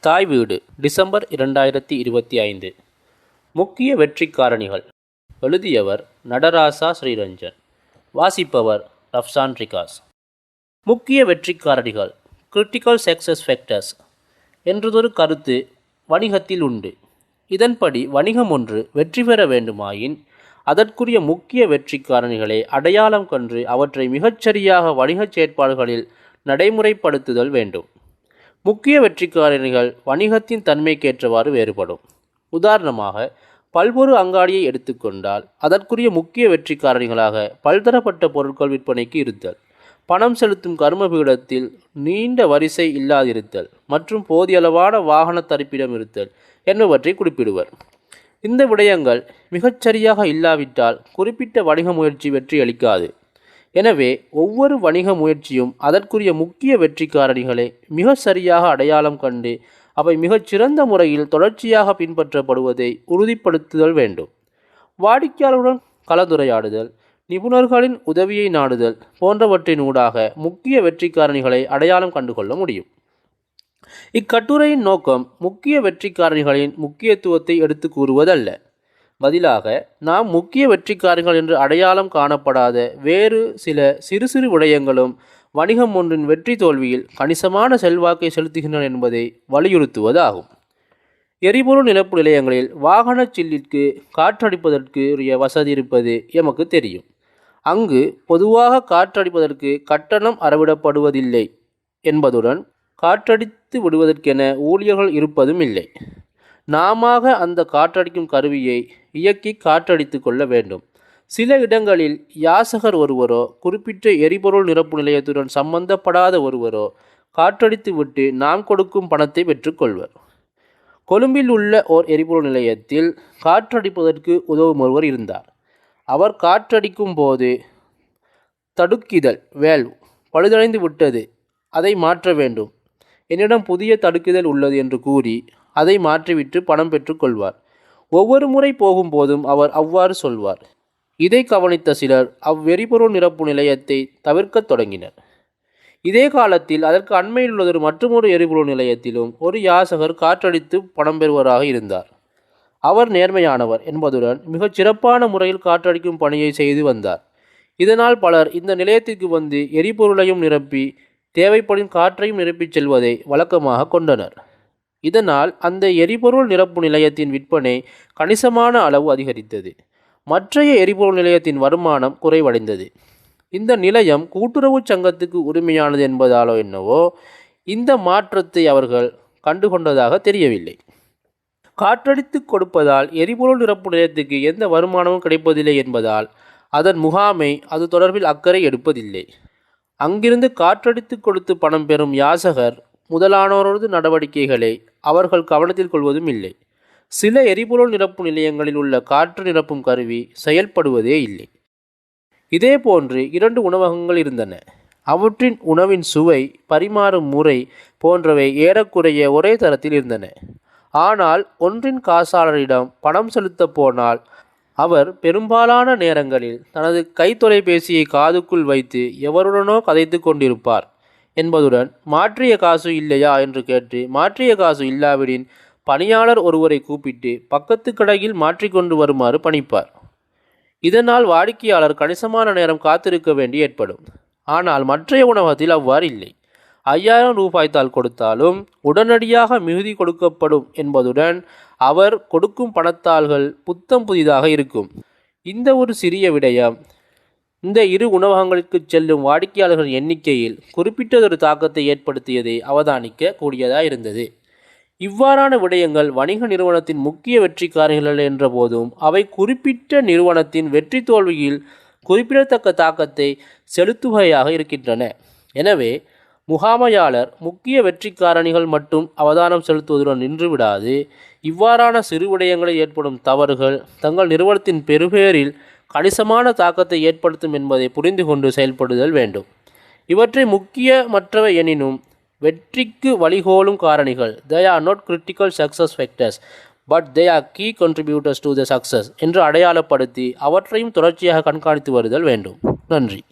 தாய் வீடு டிசம்பர் இரண்டாயிரத்தி இருபத்தி ஐந்து. முக்கிய வெற்றி காரணிகள் எழுதியவர் நடராசா ஸ்ரீரஞ்சன். வாசிப்பவர் ரஃப்சான் ரிகாஸ். முக்கிய வெற்றி காரணிகள் கிரிட்டிக்கல் சக்சஸ் ஃபேக்டர்ஸ் என்றதொரு கருத்து வணிகத்தில் உண்டு. இதன்படி வணிகம் ஒன்று வெற்றி பெற வேண்டுமாயின் அதற்குரிய முக்கிய வெற்றி காரணிகளை அடையாளம் கண்டு அவற்றை மிகச்சரியாக வணிகச் செயற்பாடுகளில் நடைமுறைப்படுத்துதல் வேண்டும். முக்கிய வெற்றிக்காரணிகள் வணிகத்தின் தன்மைக்கேற்றவாறு வேறுபடும். உதாரணமாக பல்பொரு அங்காடியை எடுத்துக்கொண்டால் அதற்குரிய முக்கிய வெற்றி காரணிகளாக பல்தரப்பட்ட பொருட்கள் விற்பனைக்கு இருத்தல் பணம் செலுத்தும் கர்மபீடத்தில் நீண்ட வரிசை இல்லாதிருத்தல் மற்றும் போதியளவான வாகன தரிப்பிடம் இருத்தல் என்பவற்றை குறிப்பிடுவர். இந்த விடயங்கள் மிகச்சரியாக இல்லாவிட்டால் குறிப்பிட்ட வணிக முயற்சி வெற்றி அளிக்காது எனவே ஒவ்வொரு வணிக முயற்சியும் அதற்குரிய முக்கிய வெற்றி காரணிகளை மிக சரியாக அடையாளம் கண்டு அவை மிகச்சிறந்த முறையில் தொடர்ச்சியாக பின்பற்றப்படுவதை உறுதிப்படுத்துதல் வேண்டும். வாடிக்கையாளருடன் கலந்துரையாடுதல் நிபுணர்களின் உதவியை நாடுதல் போன்றவற்றின் ஊடாக முக்கிய வெற்றி காரணிகளை அடையாளம் கண்டுகொள்ள முடியும். இக்கட்டுரையின் நோக்கம் முக்கிய வெற்றி காரணிகளின் முக்கியத்துவத்தை எடுத்து கூறுவதல்ல. பதிலாக நாம் முக்கிய வெற்றிக்காரர்கள் என்று அடையாளம் காணப்படாத வேறு சில சிறு சிறு விடயங்களும் வணிகம் ஒன்றின் வெற்றி தோல்வியில் கணிசமான செல்வாக்கை செலுத்துகின்றன என்பதை வலியுறுத்துவதாகும். எரிபொருள் நிலப்பு நிலையங்களில் வாகன சில்லிற்கு காற்றடிப்பதற்கு உரிய வசதி இருப்பது எமக்கு தெரியும். அங்கு பொதுவாக காற்றடிப்பதற்கு கட்டணம் அறவிடப்படுவதில்லை என்பதுடன் காற்றடித்து விடுவதற்கென ஊழியர்கள் இருப்பதும் இல்லை. நாம அந்த காற்றடிக்கும் கருவியை இயக்கி காற்றடித்து கொள்ள வேண்டும். சில இடங்களில் யாசகர் ஒருவரோ குறிப்பிட்ட எரிபொருள் நிரப்பு நிலையத்துடன் சம்பந்தப்படாத ஒருவரோ காற்றடித்து விட்டு நாம் கொடுக்கும் பணத்தை பெற்றுக்கொள்வர் கொழும்பில் உள்ள ஓர் எரிபொருள் நிலையத்தில் காற்றடிப்பதற்கு உதவும் ஒருவர் இருந்தார். அவர் காற்றடிக்கும் போது தடுக்கிதழ் வேல்வ் பழுதடைந்து விட்டது அதை மாற்ற வேண்டும். என்னிடம் புதிய தடுக்குதல் உள்ளது என்று கூறி அதை மாற்றிவிட்டு பணம் பெற்றுக்கொள்வார் ஒவ்வொரு முறை போகும்போதும் அவர் அவ்வாறு சொல்வார். இதை கவனித்த சிலர் அவ்வெரிபொருள் நிரப்பு நிலையத்தை தவிர்க்கத் தொடங்கினர். இதே காலத்தில் அதற்கு அண்மையில் உள்ளதொரு மற்றொரு எரிபொருள் நிலையத்திலும் ஒரு யாசகர் காற்றடித்து பணம் பெறுவராக இருந்தார். அவர் நேர்மையானவர் என்பதுடன் மிகச் சிறப்பான முறையில் காற்றடிக்கும் பணியை செய்து வந்தார். இதனால் பலர் இந்த நிலையத்திற்கு வந்து எரிபொருளையும் நிரப்பி தேவைப்படும் காற்றையும் நிரப்பிச் செல்வதை வழக்கமாக கொண்டனர். இதனால் அந்த எரிபொருள் நிரப்பு நிலையத்தின் விற்பனை கணிசமான அளவு அதிகரித்தது. மற்றைய எரிபொருள் நிலையத்தின் வருமானம் குறைவடைந்தது. இந்த நிலையம் கூட்டுறவு சங்கத்துக்கு உரிமையானது என்பதாலோ என்னவோ இந்த மாற்றத்தை அவர்கள் கண்டுகொண்டதாக தெரியவில்லை. காற்றடித்து கொடுப்பதால் எரிபொருள் நிரப்பு நிலையத்துக்கு எந்த வருமானமும் கிடைப்பதில்லை என்பதால் அதன் முகாமை அது தொடர்பில் அக்கறை எடுப்பதில்லை. அங்கிருந்து காற்றடித்து கொடுத்து பணம் பெறும் யாசகர் முதலானோரது நடவடிக்கைகளை அவர்கள் கவனத்தில் கொள்வதும் இல்லை. சில எரிபொருள் நிரப்பு நிலையங்களில் உள்ள காற்று நிரப்பும் கருவி செயல்படுவதே இல்லை. இதே போன்று இரண்டு உணவகங்கள் இருந்தன. அவற்றின் உணவின் சுவை பரிமாறும் முறை போன்றவை ஏறக்குறைய ஒரே தரத்தில் இருந்தன. ஆனால் ஒன்றின் காசாளரிடம் பணம் செலுத்த போனால் அவர் பெரும்பாலான நேரங்களில் தனது கைத்தொலைபேசியை காதுக்குள் வைத்து எவருடனோ கதைத்து கொண்டிருப்பார். என்பதுடன் மாற்றிய காசு இல்லையா? என்று கேட்டு மாற்றிய காசு இல்லாவிடின் பணியாளர் ஒருவரை கூப்பிட்டு பக்கத்து கடையில் மாற்றிக்கொண்டு வருமாறு பணிப்பார். இதனால் வாடிக்கையாளர் கணிசமான நேரம் காத்திருக்க வேண்டி ஏற்படும். ஆனால் மற்றைய உணவகத்தில் அவ்வாறு இல்லை. ஐயாயிரம் ரூபாய்த்தால் கொடுத்தாலும் உடனடியாக மிகுதி கொடுக்கப்படும் என்பதுடன் அவர் கொடுக்கும் பணத்தாள்கள் புத்தம் புதிதாக இருக்கும். இந்த ஒரு சிறிய விடயம் இந்த இரு உணவகங்களுக்கு செல்லும் வாடிக்கையாளர்கள் எண்ணிக்கையில் குறிப்பிட்டதொரு தாக்கத்தை ஏற்படுத்தியதை அவதானிக்க கூடியதாக இருந்தது. இவ்வாறான விடயங்கள் வணிக நிறுவனத்தின் முக்கிய வெற்றி காரணிகள் என்ற போதும் அவை குறிப்பிட்ட நிறுவனத்தின் வெற்றி தோல்வியில் குறிப்பிடத்தக்க தாக்கத்தை செலுத்துகையாக இருக்கின்றன. எனவே முகாமையாளர் முக்கிய வெற்றி காரணிகள் மட்டும் அவதானம் செலுத்துவதுடன் நின்றுவிடாது. இவ்வாறான சிறு விடயங்களில் ஏற்படும் தவறுகள் தங்கள் நிறுவனத்தின் பெருபேரில் கணிசமான தாக்கத்தை ஏற்படுத்தும் என்பதை புரிந்து கொண்டு செயல்படுதல் வேண்டும். இவற்றை முக்கியமற்றவை எனினும் வெற்றிக்கு வழிகோலும் காரணிகள். They are not critical success factors but they are key contributors to the success என்று அடையாளப்படுத்தி அவற்றையும் தொடர்ச்சியாக கண்காணித்து வருதல் வேண்டும். நன்றி.